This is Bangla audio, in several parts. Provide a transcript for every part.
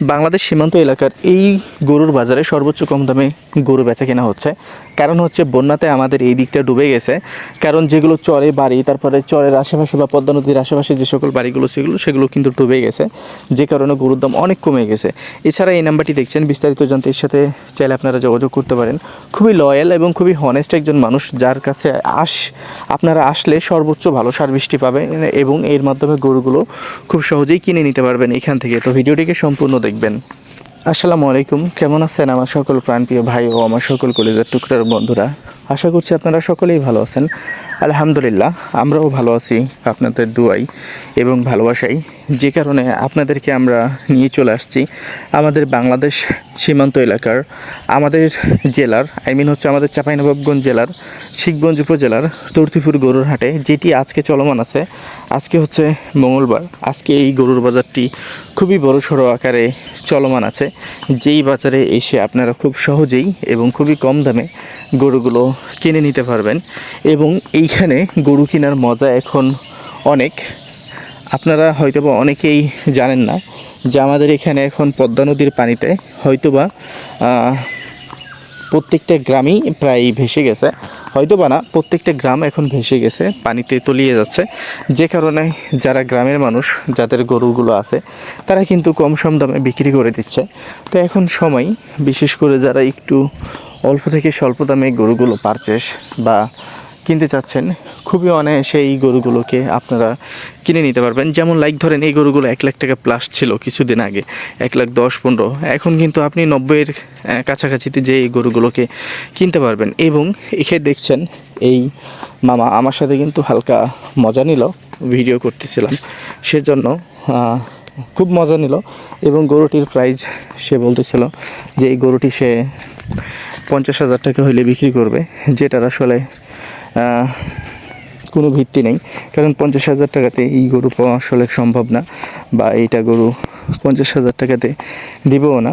বাংলাদেশ সীমান্ত এলাকার এই গরুর বাজারে সর্বোচ্চ কম দামে গরু বেচা কেনা হচ্ছে। কারণ হচ্ছে বন্যাতে আমাদের এই দিকটা ডুবে গেছে। কারণ যেগুলো চরে বাড়ি, তারপরে চরের আশেপাশে বা পদ্মা নদীর আশেপাশে যে সকল বাড়িগুলো, সেগুলো সেগুলো কিন্তু ডুবে গেছে। যে কারণে গরুর দাম অনেক কমে গেছে। এছাড়া এই নাম্বারটি দেখছেন, বিস্তারিত জানতে এর সাথে চাইলে আপনারা যোগাযোগ করতে পারেন। খুবই লয়াল এবং খুবই হনেস্ট একজন মানুষ, যার কাছে আস, আপনারা আসলে সর্বোচ্চ ভালো সার্ভিসটি পাবেন এবং এর মাধ্যমে গরুগুলো খুব সহজেই কিনে নিতে পারবেন এখান থেকে। তো ভিডিওটিকে সম্পূর্ণ দেখবেন। আসসালামু আলাইকুম, কেমন আছেন আমার সকল প্রাণপ্রিয় ভাই ও আমার সকল কলেজের টুকরার বন্ধুরা? আশা করছি আপনারা সকলেই ভালো আছেন। আলহামদুলিল্লাহ, আমরাও ভালো আছি আপনাদের দুয়াই এবং ভালোবাসাই যে কারণে আপনাদেরকে আমরা নিয়ে চলে আসছি আমাদের বাংলাদেশ সীমান্ত এলাকার আমাদের জেলার আই মিন হচ্ছে আমাদের চাঁপাইনবাবগঞ্জ জেলার, শিখগঞ্জ উপজেলার তর্তিপুর গরুর হাটে, যেটি আজকে চলমান আছে। আজকে হচ্ছে মঙ্গলবার। আজকে এই গরুর বাজারটি খুবই বড় সড়ো আকারে চলমান আছে। যেই বাজারে এসে আপনারা খুব সহজেই এবং খুবই কম দামে গরুগুলো কিনে নিতে পারবেন। এবং এইখানে গরু কেনার মজা এখন অনেক। আপনারা হয়তোবা অনেকেই জানেন না যে আমাদের এখানে এখন পদ্মা নদীর পানিতে হয়তোবা প্রত্যেকটা গ্রামই প্রায় ভেসে গেছে। হয়তো বা না, প্রত্যেকটা গ্রাম এখন ভেসে গেছে, পানিতে তলিয়ে যাচ্ছে। যে কারণে যারা গ্রামের মানুষ, যাদের গরুগুলো আছে, তারা কিন্তু কম সম দামে বিক্রি করে দিচ্ছে। তো এখন সময়, বিশেষ করে যারা একটু অল্প থেকে স্বল্প দামে গরুগুলো পারচেস বা কিনতে চাচ্ছেন খুবই অনায়াসে এই গরুগুলোকে আপনারা কিনে নিতে পারবেন। যেমন লাইক ধরেন এই গরুগুলো এক লাখ টাকা প্লাস ছিল কিছুদিন আগে, এক লাখ দশ পনেরো। এখন কিন্তু আপনি নব্বইয়ের কাছাকাছিতে যে এই গরুগুলোকে কিনতে পারবেন। এবং এখে দেখছেন এই মামা আমার সাথে কিন্তু হালকা মজা নিল ভিডিও করতেছিলাম। সেজন্য খুব মজা নিল। এবং গরুটির প্রাইস সে বলতেছিল যে এই গরুটি সে পঞ্চাশ হাজার টাকা হইলে বিক্রি করবে, যেটার আসলে কোনো ভিত্তি নেই। কারণ পঞ্চাশ হাজার টাকাতে এই গরু পাওয়া আসলে সম্ভব না বা এইটা গরু পঞ্চাশ হাজার টাকাতে দিবও না।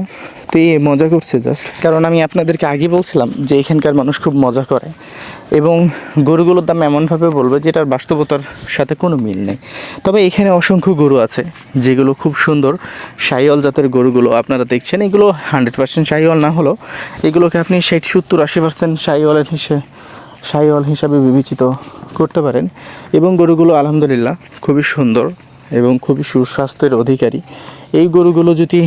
তো এই মজা করছে জাস্ট কারণ আমি আপনাদেরকে আগে বলছিলাম যে এখানকার মানুষ খুব মজা করে এবং গরুগুলোর দাম এমনভাবে বলবে যেটার বাস্তবতার সাথে কোনো মিল নেই। তবে এখানে অসংখ্য গরু আছে যেগুলো খুব সুন্দর সাইওয়াল জাতের গরুগুলো আপনারা দেখছেন। এগুলো হান্ড্রেড পার্সেন্ট সাইওয়াল না হলেও এগুলোকে আপনি ষাট, সত্তর, আশি পার্সেন্ট সাইওয়ালের হিসেবে সাইওয়াল হিসাবে বিবেচিত করতে পারেন এবং গরুগুলো আলহামদুলিল্লাহ খুবই সুন্দর এবং খুবই সুস্বাস্থ্যের অধিকারী। এই গরুগুলো যদি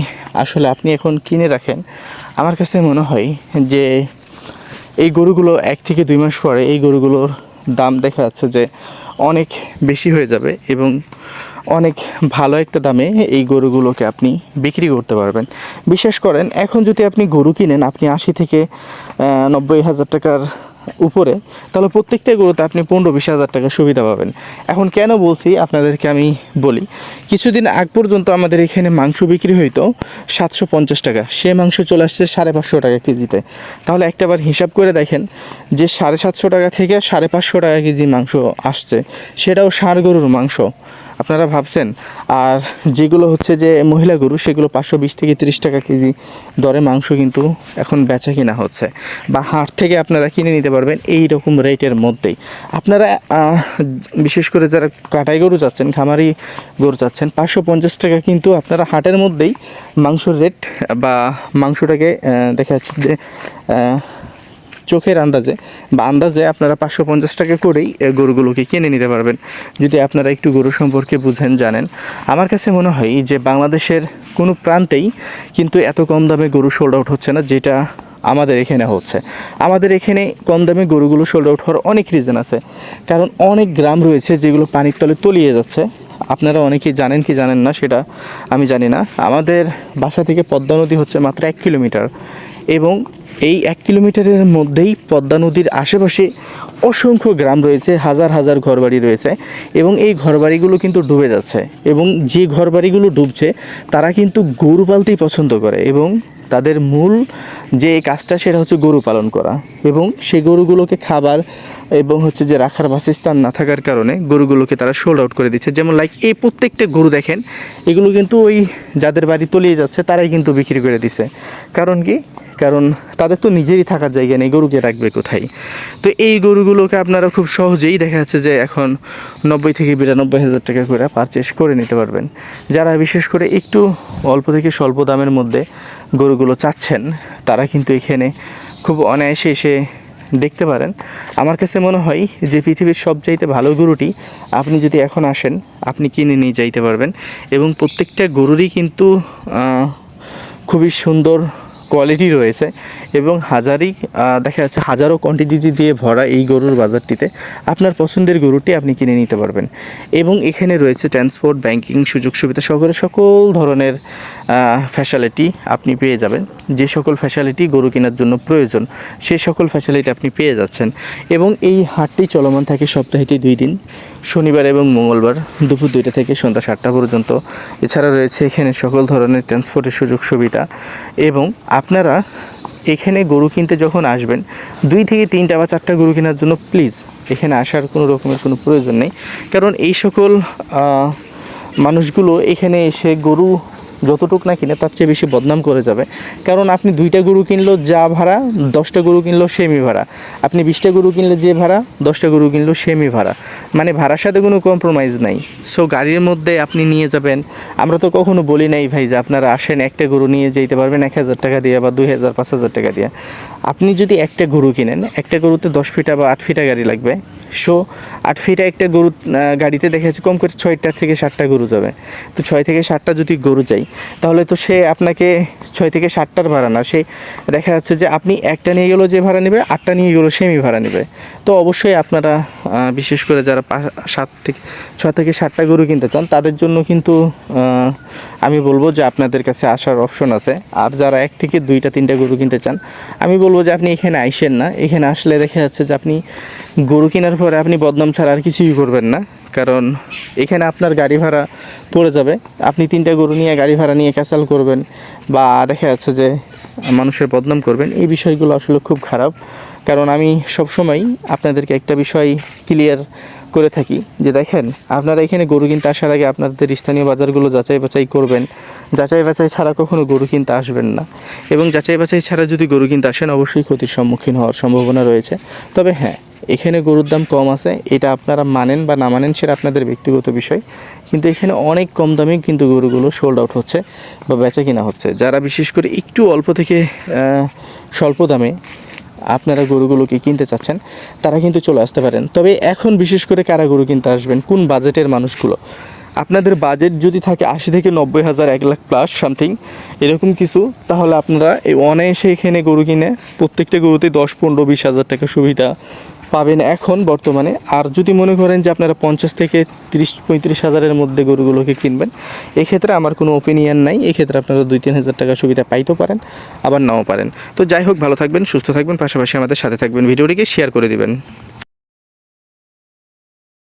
আসলে আপনি এখন কিনে রাখেন, আমার কাছে মনে হয় যে এই গরুগুলো এক থেকে দুই মাস পরে এই গরুগুলোর দাম দেখা যাচ্ছে যে অনেক বেশি হয়ে যাবে এবং অনেক ভালো একটা দামে এই গরুগুলোকে আপনি বিক্রি করতে পারবেন। বিশেষ করেন, এখন যদি আপনি গরু কিনেন, আপনি আশি থেকে নব্বই হাজার টাকার উপরে, তাহলে প্রত্যেকটা গরুতে আপনি পনেরো বিশ হাজার টাকা সুবিধা পাবেন। এখন কেন বলছি, আপনাদেরকে আমি বলি, কিছুদিন আগ পর্যন্ত আমাদের এখানে মাংস বিক্রি হইতো সাতশো পঞ্চাশ টাকা সে মাংস চলে আসছে সাড়ে পাঁচশো টাকা কেজিতে। তাহলে একটাবার হিসাব করে দেখেন যে সাড়ে সাতশো টাকা থেকে সাড়ে পাঁচশো টাকা কেজি মাংস আসছে, সেটাও ষাঁড় গরুর মাংস। আপনারা ভাবছেন, আর যেগুলো হচ্ছে যে মহিলা গরু, সেগুলো পাঁচশো বিশ থেকে তিরিশ টাকা কেজি দরে মাংস কিন্তু এখন বেচা কিনা হচ্ছে। বা হাট থেকে আপনারা কিনে নিতে পারবেন এই রকম রেটের মধ্যেই। আপনারা বিশেষ করে যারা কাটাই গরু যাচ্ছেন খামারি গরু যাচ্ছেন পাঁচশো পঞ্চাশ টাকা কিন্তু আপনারা হাটের মধ্যেই মাংসর রেট বা মাংসটাকে দেখা যাচ্ছে যে চোখের আন্দাজে বা আন্দাজে আপনারা পাঁচশো পঞ্চাশ টাকা করেই গরুগুলোকে কিনে নিতে পারবেন। যদি আপনারা একটু গরু সম্পর্কে বুঝেন, জানেন। আমার কাছে মনে হয় যে বাংলাদেশের কোনো প্রান্তেই কিন্তু এত কম দামে গরু সোল্ড আউট হচ্ছে না, যেটা আমাদের এখানে হচ্ছে। আমাদের এখানে কম দামে গরুগুলো সোল্ড আউট হওয়ার অনেক রিজন আছে। কারণ অনেক গ্রাম রয়েছে যেগুলো পানির তলে তলিয়ে যাচ্ছে। আপনারা অনেকেই জানেন কি জানেন না, সেটা আমি জানি না। আমাদের বাসা থেকে পদ্মা নদী হচ্ছে মাত্র এক কিলোমিটার এবং এই এক কিলোমিটারের মধ্যেই পদ্মা নদীর আশেপাশে অসংখ্য গ্রাম রয়েছে, হাজার হাজার ঘরবাড়ি রয়েছে এবং এই ঘরবাড়িগুলো কিন্তু ডুবে যাচ্ছে এবং যে ঘরবাড়িগুলো ডুবছে তারা কিন্তু গরু পালতেই পছন্দ করে এবং তাদের মূল যে কাজটা সেটা হচ্ছে গরু পালন করা এবং সেই গরুগুলোকে খাবার এবং হচ্ছে যে রাখার বাসস্থান না থাকার কারণে গরুগুলোকে তারা সোল্ড আউট করে দিচ্ছে। যেমন লাইক এই প্রত্যেকটা গরু দেখেন, এগুলো কিন্তু ওই যাদের বাড়ি তলিয়ে যাচ্ছে তারাই কিন্তু বিক্রি করে দিছে। কারণ কি? কারণ তাদের তো নিজেরই থাকার জায়গা নেই, গরুকে রাখবে কোথায়? তো এই গরুগুলোকে আপনারা খুব সহজেই দেখা যাচ্ছে যে এখন নব্বই থেকে বিরানব্বই হাজার টাকা করে পারচেস করে নিতে পারবেন। যারা বিশেষ করে একটু অল্প থেকে স্বল্প দামের মধ্যে গরুগুলো চাচ্ছেন, তারা কিন্তু এখানে খুব অনায়াসে এসে দেখতে পারেন। আমার কাছে মনে হয় যে পৃথিবীর সবচাইতে ভালো গরুটি আপনি যদি এখন আসেন, আপনি কিনে নিয়ে যাইতে পারবেন এবং প্রত্যেকটা গরুরই কিন্তু খুবই সুন্দর কোয়ালিটি রয়েছে এবং হাজারই দেখা যাচ্ছে হাজারো কোয়ান্টিটি দিয়ে ভরা এই গরুর বাজারটিতে আপনার পছন্দের গরুটি আপনি কিনে নিতে পারবেন। এবং এখানে রয়েছে ট্রান্সপোর্ট ব্যাংকিং সুযোগ সুবিধা সহকারে সকল ধরনের ফ্যাসিলিটি আপনি পেয়ে যাবেন। যে সকল ফ্যাসিলিটি গরু কেনার জন্য প্রয়োজন, সে সকল ফ্যাসিলিটি আপনি পেয়ে যাচ্ছেন। এবং এই হাটটি চলমান থাকে সপ্তাহেতে দুই দিন। শনিবার এবং মঙ্গলবার দুপুর দুইটা থেকে সন্ধ্যা সাতটা পর্যন্ত। এছাড়া রয়েছে এখানে সকল ধরনের ট্রান্সপোর্টের সুযোগ সুবিধা এবং আপনারা এখানে গরু কিনতে যখন আসবেন, দুই থেকে তিনটা বা চারটা গরু কেনার জন্য প্লিজ এখানে আসার কোনো রকমের কোনো প্রয়োজন নেই। কারণ এই সকল মানুষগুলো এখানে এসে গরু যতটুক না কিনে তার চেয়ে বেশি বদনাম করে যাবে। কারণ আপনি দুইটা গরু কিনলো যা ভাড়া, দশটা গরু কিনলো সেমি ভাড়া। আপনি বিশটা গরু কিনলে যে ভাড়া, দশটা গরু কিনলো সেমি ভাড়া। মানে ভাড়ার সাথে কোনো কম্প্রোমাইজ নাই। সো গাড়ির মধ্যে আপনি নিয়ে যাবেন। আমরা তো কখনো বলি নাই, ভাই, যে আপনারা আসেন, একটা গরু নিয়ে যেতে পারবেন এক হাজার টাকা দিয়ে বা দুই হাজার, পাঁচ হাজার টাকা দিয়ে। আপনি যদি একটা গরু কিনেন, একটা গরুতে দশ ফিটা বা আট ফিটা গাড়ি লাগবে সো আট ফিটা একটা গরু গাড়িতে দেখা যাচ্ছে, কম করে ছয়টার থেকে সাতটা গরু যাবে। তো ছয় থেকে সাতটা যদি গরু যাই তাহলে তো সে আপনাকে ছয় থেকে সাতটার ভাড়া না। সে দেখা যাচ্ছে যে আপনি একটা নিয়ে গেলেও যে ভাড়া নেবে, আটটা নিয়ে গেলেও সেমি ভাড়া নেবে। তো অবশ্যই আপনারা বিশেষ করে যারা সাত থেকে, ছয় থেকে সাতটা গরু কিনতে চান, তাদের জন্য কিন্তু আমি বলব যে আপনাদের কাছে আসার অপশন আছে। আর যারা এক থেকে দুইটা, তিনটা গরু কিনতে চান, আমি বলব যে আপনি এখানে আইসেন না। এখানে আসলে দেখা যাচ্ছে যে আপনি গরু কেনার পরে আপনি বদনাম ছাড়া আর কিছুই করবেন না। কারণ এখানে আপনার গাড়ি ভাড়া পড়ে যাবে। আপনি তিনটা গরু নিয়ে গাড়ি ভাড়া নিয়ে ক্যাসাল করবেন বা দেখা যাচ্ছে যে মানুষের বদনাম করবেন। এই বিষয়গুলো আসলে খুব খারাপ। কারণ আমি সবসময় আপনাদেরকে একটা বিষয় ক্লিয়ার করে থাকি। যে দেখেন, আপনারা এখানে গরু কিনতে আসার আগে আপনাদের স্থানীয় বাজারগুলো যাচাই বাছাই করবেন। যাচাই বাছাই ছাড়া কখনো গরু কিনতে আসবেন না। এবং যাচাই বাছাই ছাড়া যদি গরু কিনতে আসেন, অবশ্যই ক্ষতির সম্মুখীন হওয়ার সম্ভাবনা রয়েছে। তবে হ্যাঁ এখানে গরুর দাম কম আছে। এটা আপনারা মানেন বা না মানেন সেটা আপনাদের ব্যক্তিগত বিষয়। কিন্তু এখানে অনেক কম দামে কিন্তু গরুগুলো সোল্ড আউট হচ্ছে বা বেচা কিনা হচ্ছে। যারা বিশেষ করে একটু অল্প থেকে স্বল্প দামে আপনারা গরুগুলোকে কিনতে চাচ্ছেন, তারা কিন্তু চলে আসতে পারেন। তবে এখন বিশেষ করে কারা গরু কিনতে আসবেন? কোন বাজেটের মানুষগুলো? আপনাদের বাজেট যদি থাকে আশি থেকে নব্বই হাজার, এক লাখ প্লাস সামথিং এরকম কিছু, তাহলে আপনারা এই অনায়াসে এখানে গরু কিনে প্রত্যেকটা গরুতে দশ, পনেরো, বিশ হাজার টাকা সুবিধা পাবেন এখন বর্তমানে। আর যদি মনে করেন যে আপনারা পঞ্চাশ থেকে তিরিশ, পঁয়ত্রিশ হাজারের মধ্যে গরুগুলোকে কিনবেন, এক্ষেত্রে আমার কোনো ওপিনিয়ন নাই। এক্ষেত্রে আপনারা দুই, তিন হাজার টাকা সুবিধা পাইতেও পারেন, আবার নাও পারেন। তো যাই হোক, ভালো থাকবেন, সুস্থ থাকবেন, পাশাপাশি আমাদের সাথে থাকবেন। ভিডিওটিকে শেয়ার করে দিবেন।